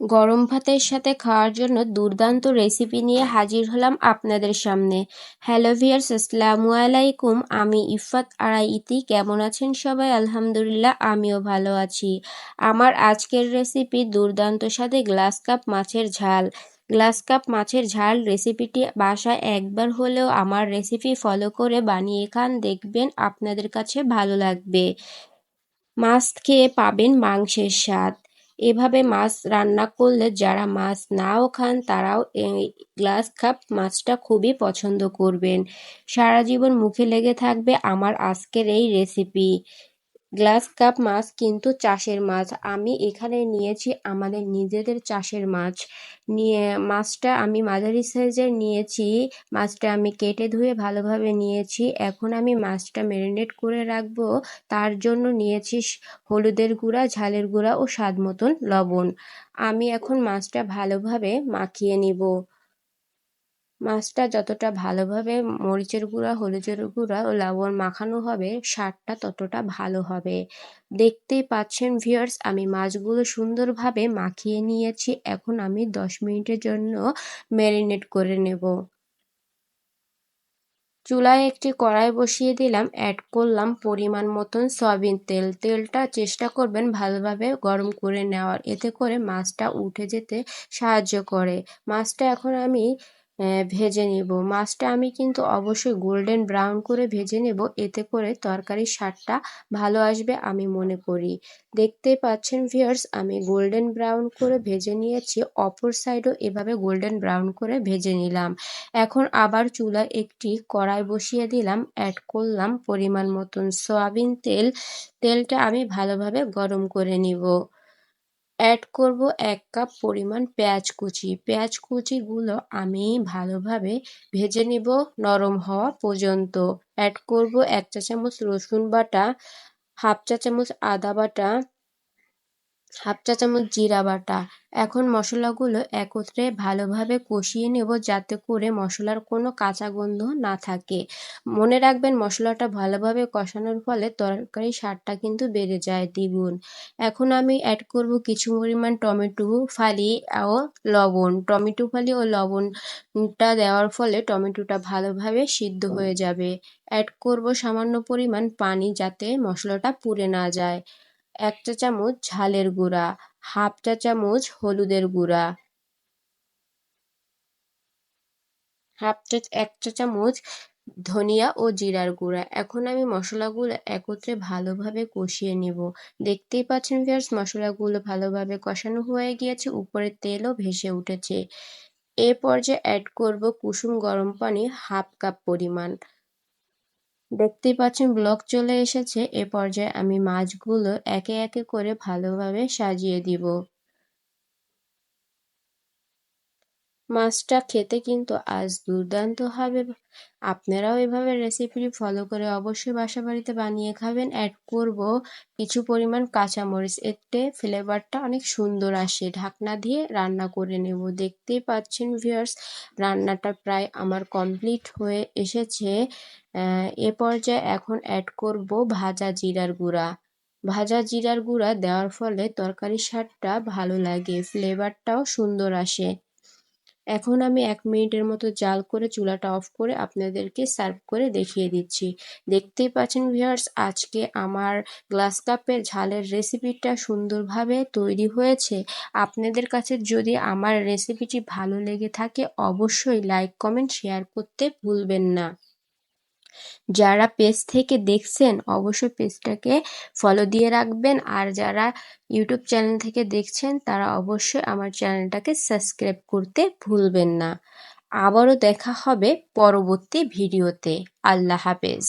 গরম ভাতের সাথে খাওয়ার জন্য দুর্দান্ত রেসিপি নিয়ে হাজির হলাম আপনাদের সামনে। হ্যালো ভিয়ার্স আসসালামু আলাইকুম। আমি ইফাত আড়াই ইতি। কেমন আছেন সবাই? আলহামদুলিল্লাহ, আমিও ভালো আছি। আমার আজকের রেসিপি দুর্দান্ত সাথে গ্লাস কাপ মাছের ঝাল। গ্লাস কাপ মাছের ঝাল রেসিপিটি বাসায় একবার হলেও আমার রেসিপি ফলো করে বানিয়ে খান, দেখবেন আপনাদের কাছে ভালো লাগবে। মাছ খেয়ে পাবেন মাংসের স্বাদ। এভাবে মাছ রান্না করলে যারা মাছ নাও খান, তারাও এই গ্লাস কাপ মাছটা খুবই পছন্দ করবেন। সারা জীবন মুখে লেগে থাকবে আমার আজকের এই রেসিপি গ্লাস কাপ মাছ কিন্তু চাষের মাছ। আমি এখানে নিয়েছি আমাদের নিজেদের চাষের মাছ। নিয়ে মাছটা আমি মাঝারি সাইজের নিয়েছি। মাছটা আমি কেটে ধুয়ে ভালোভাবে নিয়েছি। এখন আমি মাছটা ম্যারিনেট করে রাখব। তার জন্য নিয়েছি হলুদের গুঁড়া, ঝালের গুঁড়া ও স্বাদ মতন লবণ। আমি এখন মাছটা ভালোভাবে মাখিয়ে নিব। মাছটা যতটা ভালোভাবে মরিচের গুঁড়া, হলুদের গুঁড়া ও লবণ মাখানো হবে, স্বাদটা ততটা ভালো হবে। দেখতেই পাচ্ছেন ভিউয়ার্স আমি মাছগুলো সুন্দরভাবে মাখিয়ে নিয়েছি। এখন আমি দশ মিনিটের জন্য ম্যারিনেট করে নেব। চুলায় একটি কড়াই বসিয়ে দিলাম অ্যাড করলাম পরিমাণ মতন সয়াবিন তেল। তেলটা চেষ্টা করবেন ভালোভাবে গরম করে নেওয়ার, এতে করে মাছটা উঠে যেতে সাহায্য করে। মাছটা এখন আমি ভেজে নেব। মাছটা আমি কিন্তু অবশ্যই গোল্ডেন ব্রাউন করে ভেজে নেব। এতে করে তরকারির স্বাদটা ভালো আসবে আমি মনে করি। দেখতেই পাচ্ছেন ভিয়ার্স আমি গোল্ডেন ব্রাউন করে ভেজে নিয়েছি। অপর সাইডও এভাবে গোল্ডেন ব্রাউন করে ভেজে নিলাম। এখন আবার চুলায় একটি কড়াই বসিয়ে দিলাম। অ্যাড করলাম পরিমাণ মতন সয়াবিন তেল। তেলটা আমি ভালোভাবে গরম করে নিব। অ্যাড করব এক কাপ পরিমাণ পেঁয়াজ কুচি। পেঁয়াজ কুচিগুলো আমি ভালোভাবে ভেজে নিব নরম হওয়া পর্যন্ত। অ্যাড করব এক চা চামচ রসুন বাটা হাফ চা চামচ আদা বাটা হাফ চা চামচ জিরা বাটা। এখন মশলাগুলো একত্রে ভালোভাবে কষিয়ে নেব যাতে করে মশলার কোনো কাঁচা গন্ধ না থাকে। মনে রাখবেন মশলাটা ভালোভাবে কষানোর ফলে তরকারি স্বাদটা কিন্তু বেড়ে যায়, দ্বিগুণ। এখন আমি অ্যাড করব কিছু পরিমাণ টমেটো ফালি ও লবণ। টমেটো ফালি ও লবণটা দেওয়ার ফলে টমেটোটা ভালোভাবে সিদ্ধ হয়ে যাবে। অ্যাড করব সামান্য পরিমাণ পানি যাতে মশলাটা পুড়ে না যায়। এক চা চামচ ঝালের গুঁড়া, হাফ চা চামচ হলুদের গুঁড়া, হাফ চা, এক চা চামচ ধনিয়া ও জিরার গুঁড়া। এখন আমি মশলাগুলো একত্রে ভালোভাবে কষিয়ে নিব। দেখতেই পাচ্ছেন ভিউয়ার্স মশলাগুলো ভালোভাবে কষানো হয়ে গিয়েছে, উপরে তেলও ভেসে উঠেছে। এ পর্যায়ে অ্যাড করব কুসুম গরম পানি হাফ কাপ পরিমাণ। দেখতেই পাচ্ছেন ব্লক চলে এসেছে। এ পর্যায়ে আমি মাছগুলো একে একে করে ভালোভাবে সাজিয়ে দিব। মাছটা খেতে কিন্তু আজ দুর্দান্ত হবে। আপনারাও এভাবে রেসিপিটি ফলো করে অবশ্যই বাসা বাড়িতে বানিয়ে খাবেন। অ্যাড করব কিছু পরিমাণ কাঁচামরিচ। এতে ফ্লেভারটা অনেক সুন্দর আসে। ঢাকনা দিয়ে রান্না করে নেব। দেখতেই পাচ্ছেন ভিউয়ার্স রান্নাটা প্রায় আমার কমপ্লিট হয়ে এসেছে। এ পর্যায়ে এখন অ্যাড করব ভাজা জিরার গুঁড়া। ভাজা জিরার গুঁড়া দেওয়ার ফলে তরকারির স্বাদটা ভালো লাগে। ফ্লেভারটাও সুন্দর আসে। এখন আমি এক মিনিটের মতো জাল করে চুলাটা অফ করে আপনাদেরকে সার্ভ করে দেখিয়ে দিচ্ছি। দেখতেই পাচ্ছেন ভিউয়ার্স, আজকে আমার গ্লাস কাপের ঝালের রেসিপিটা সুন্দরভাবে তৈরি হয়েছে। আপনাদের কাছে যদি আমার রেসিপিটি ভালো লেগে থাকে, অবশ্যই লাইক, কমেন্ট, শেয়ার করতে ভুলবেন না। যারা পেজ থেকে দেখছেন, অবশ্যই পেজটাকে ফলো দিয়ে রাখবেন। আর যারা ইউটিউব চ্যানেল থেকে দেখছেন, তারা অবশ্যই আমার চ্যানেলটাকে সাবস্ক্রাইব করতে ভুলবেন না। আবারও দেখা হবে পরবর্তী ভিডিওতে আল্লাহ হাফেজ।